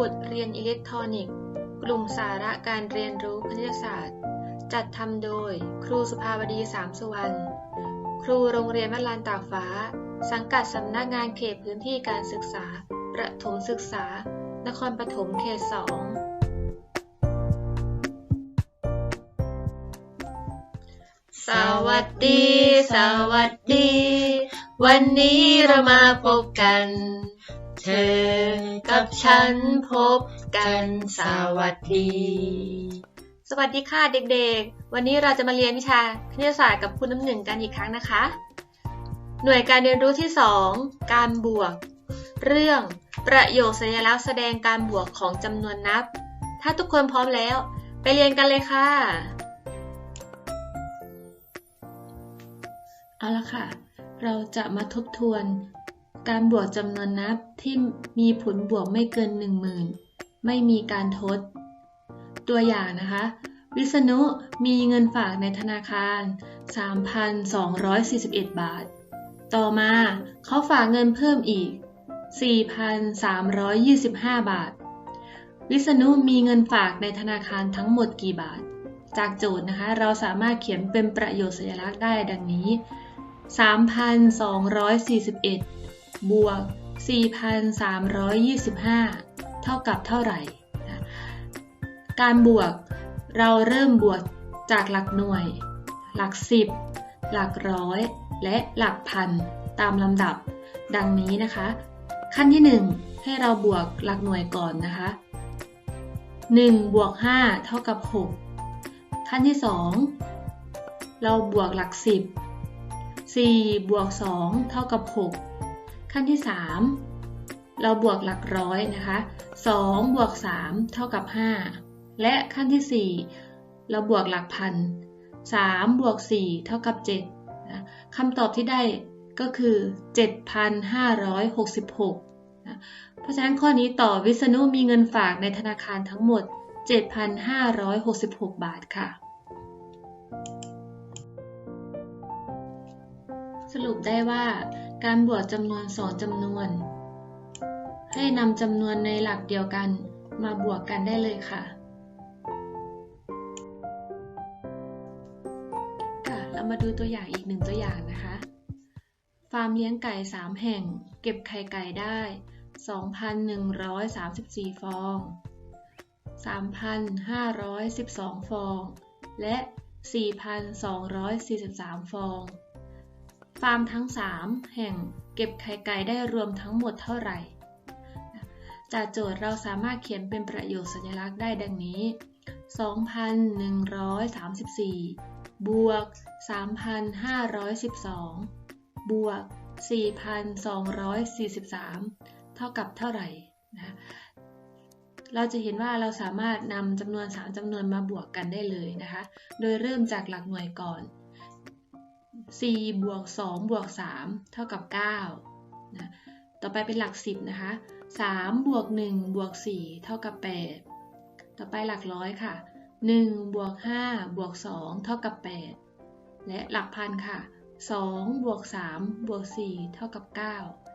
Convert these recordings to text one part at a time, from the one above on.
บทเรียนอิเล็กทรอนิกส์ กลุ่มสาระการเรียนรู้คณิตศาสตร์ จัดทำโดย ครูสุภาวดีสามสุวรรณ ครูโรงเรียนวัดลานตากฟ้า สังกัดสำนักงานเขตพื้นที่การศึกษา ประถมศึกษา นครปฐมเขตสองสวัสดี สวัสดี วันนี้เรามาพบกัน เธอกับฉันพบกันสวัสดี สวัสดีค่ะเด็กๆ วันนี้เราจะมาเรียนวิชาคณิตศาสตร์กับคุณน้ำหนึ่งกันอีกครั้งนะคะ หน่วยการเรียนรู้ที่ 2 การบวก เรื่องประโยคสัญลักษณ์แสดงการบวกของจำนวนนับ ถ้าทุกคนพร้อมแล้ว ไปเรียนกันเลยค่ะ เอาละค่ะ เราจะมาทบทวน การบวกจำนวนนับที่มีผลบวกไม่เกิน 10,000 ไม่มีการทด ตัวอย่างนะคะ วิษณุมีเงินฝากในธนาคาร 3,241 บาท ต่อมาเขาฝากเงินเพิ่มอีก 4,325 บาท วิษณุมีเงินฝากในธนาคารทั้งหมดกี่บาท จากโจทย์นะคะ เราสามารถเขียนเป็นประโยชน์สัญลักษณ์ได้ดังนี้ 3,241 บวก 4,325 เท่ากับเท่าไหร่ การบวกเราเริ่มบวกจากหลักหน่วย หลัก10หลักร้อย และหลักพันตามลำดับ ดังนี้นะคะ ขั้นที่ 1 ให้เราบวกหลักหน่วยก่อนนะคะ 1 บวก 5 เท่ากับ 6 ขั้นที่ 2 เราบวกหลัก 10 4 บวก 2 เท่ากับ 6 ขั้นที่ 3 เราบวกหลักร้อยนะคะ2บวก3 เท่ากับ 5 และขั้นที่ 4 เราบวกหลักพัน3บวก4 เท่ากับ7นะคำตอบที่ได้ก็คือ 7,566นะเพราะฉะนั้นข้อนี้ต่อวิษณุมีเงินฝากในธนาคารทั้งหมด 7,566 บาทค่ะสรุปได้ว่า การบวกจำนวนสองจำนวน ให้นำจำนวนในหลักเดียวกันมาบวกกันได้เลยค่ะค่ะ เรามาดูตัวอย่างอีกหนึ่งตัวอย่างนะคะ ฟาร์มเลี้ยงไก่ 3 แห่ง เก็บไข่ไก่ได้ 2,134 ฟอง 3,512 ฟอง และ 4,243 ฟอง ฟาร์มทั้ง 3 แห่งเก็บไข่ไก่ได้รวมทั้งหมดเท่าไหร่ จากโจทย์เราสามารถเขียนเป็นประโยคสัญลักษณ์ได้ดังนี้ 2,134 บวก 3,512 บวก 4,243 เท่ากับเท่าไหร่นะเราจะเห็นว่าเราสามารถนำจำนวน 3จำนวนมาบวกกันได้เลยนะคะ โดยเริ่มจากหลักหน่วยก่อน 4บวก2บวก3เท่ากับ9นะต่อไปเป็นหลัก 10 นะคะ 3 บวก 1 บวก 4 เท่ากับ 8 ต่อไปหลักร้อยค่ะ 1 บวก 5 บวก 2 เท่ากับ 8 และหลักพันค่ะ 2 บวก 3 บวก 4 เท่ากับ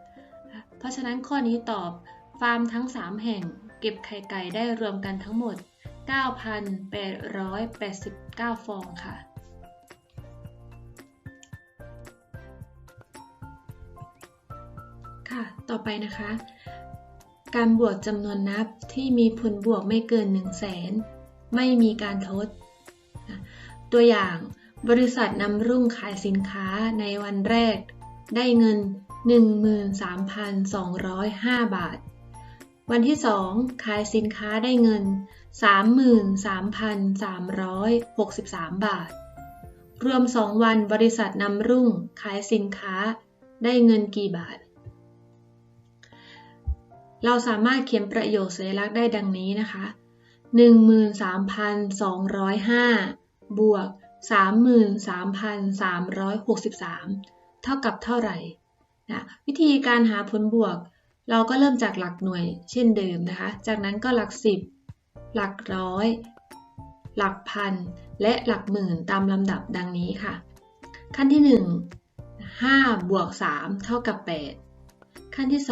9 เพราะฉะนั้นข้อนี้ตอบฟาร์มทั้ง 3 แห่งเก็บไข่ไก่ได้รวมกันทั้งหมด 9,889 ฟองค่ะ ค่ะ ต่อไปนะคะ การบวกจำนวนนับที่มีผลบวกไม่เกิน 1 0 0 0 0แสนไม่มีการทด ตัวอย่างบริษัทนำรุ่งขายสินค้าในวันแรก ได้เงิน 13,205 บาท วันที่ 2 ขายสินค้าได้เงิน 33,363 บาท รวม 2 วันบริษัทนำรุ่งขายสินค้าได้เงินกี่บาท เราสามารถเขียนประโยคสัญลักษณ์ได้ดังนี้นะคะ 13,205 บวก 33,363 เท่ากับเท่าไหร่นะวิธีการหาผลบวก เราก็เริ่มจากหลักหน่วยเช่นเดิมนะคะ จากนั้นก็หลัก 10 หลักร้อย หลักพัน และหลักหมื่นตามลำดับดังนี้ค่ะ ขั้นที่ 1 5 บวก 3 เท่ากับ 8 ขั้นที่ 2